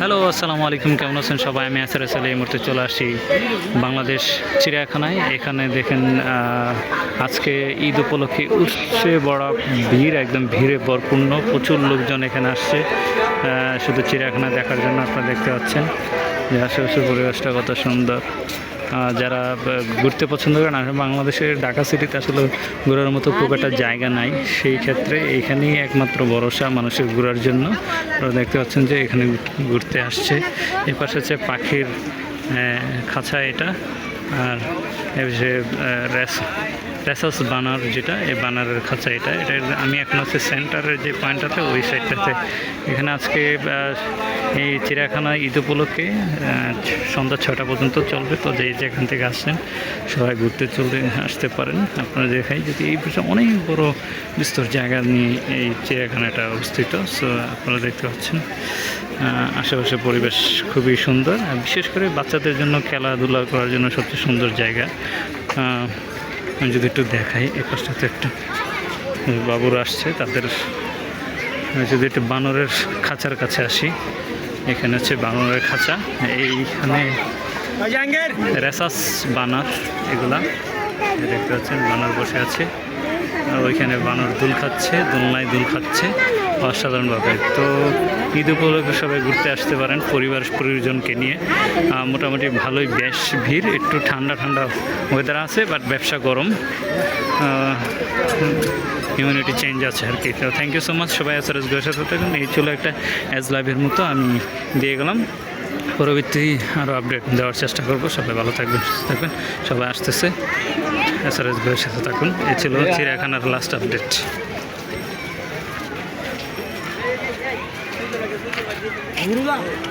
Hello আসসালামু আলাইকুম। কেমন আছেন সবাই? আমি আসার আসলে এই মুহূর্তে চলে আসি বাংলাদেশ চিড়িয়াখানায়। এখানে দেখেন আজকে ঈদ উপলক্ষে উৎসে বড় ভিড়, একদম ভিড়ে ভরপূর্ণ। প্রচুর লোকজন এখানে আসছে শুধু চিড়িয়াখানা দেখার জন্য আপনারা দেখতে পাচ্ছেন। যে আশেপাশে পরিবেশটা কত সুন্দর। যারা ঘুরতে পছন্দ করেন আসলে বাংলাদেশের ঢাকা সিটিতে আসলে ঘোরার মতো খুব একটা জায়গা নাই। সেই ক্ষেত্রে এখানেই একমাত্র ভরসা মানুষের ঘোরার জন্য। আপনারা দেখতে পাচ্ছেন যে এখানে ঘুরতে আসছে। এ পাশে হচ্ছে পাখির খাঁচা এটা। আর যে রেস, রেসাস বানার যেটা, এই বানারের খাঁচা এটা এটা আমি এখন হচ্ছে সেন্টারের যে পয়েন্টটাতে ওই সাইডটাতে এখানে আজকে এই চিড়িয়াখানা ঈদ উপলক্ষে সন্ধ্যা ছটা পর্যন্ত চলবে। তো যে যেখান থেকে আসছেন, সবাই ঘুরতে চলতে আসতে পারেন। আপনারা দেখাই, যদি এই বিষয়ে অনেক বড় বিস্তর জায়গা নিয়ে এই চিড়িয়াখানাটা অবস্থিত সো আপনারা দেখতে পাচ্ছেন। আশেপাশে পরিবেশ খুবই সুন্দর বিশেষ করে বাচ্চাদের জন্য খেলাধুলা করার জন্য সবচেয়ে সুন্দর জায়গা। আমি যদি একটু দেখাই, এই পাশটাতে একটু বাবুরা আসছে, তাদের যদি একটু বানরের খাঁচার কাছে আসি, এখানে হচ্ছে বানরের খাঁচা, এইখানে রেসাস বানার এগুলা, দেখতে পাচ্ছেন, বানর বসে আছে, আর ওইখানে বানর দুল খাচ্ছে, দোলনায় দুল খাচ্ছে। অসাধারণভাবে। তো ঈদ উপলক্ষে সবাই ঘুরতে আসতে পারেন পরিবার পরিজনকে নিয়ে। মোটামুটি ভালোই বেশ ভিড় একটু ঠান্ডা ঠান্ডা ওয়েদার আছে বাট ব্যবসা গরম। ইমিউনিটি চেঞ্জ আছে আর কি। তো থ্যাংক ইউ সো মাচ সবাই এস এস গোয়ের সাথে থাকুন। এই ছিল একটা অ্যাজ লাইভের মতো আমি দিয়ে গেলাম। পরবর্তী আরও আপডেট দেওয়ার চেষ্টা করব। সবাই ভালো থাকবেন সুস্থ থাকবেন। সবাই আসতেছে এস আর এস সাথে থাকুন। এ ছিল চিড়িয়াখানার লাস্ট আপডেট 우리가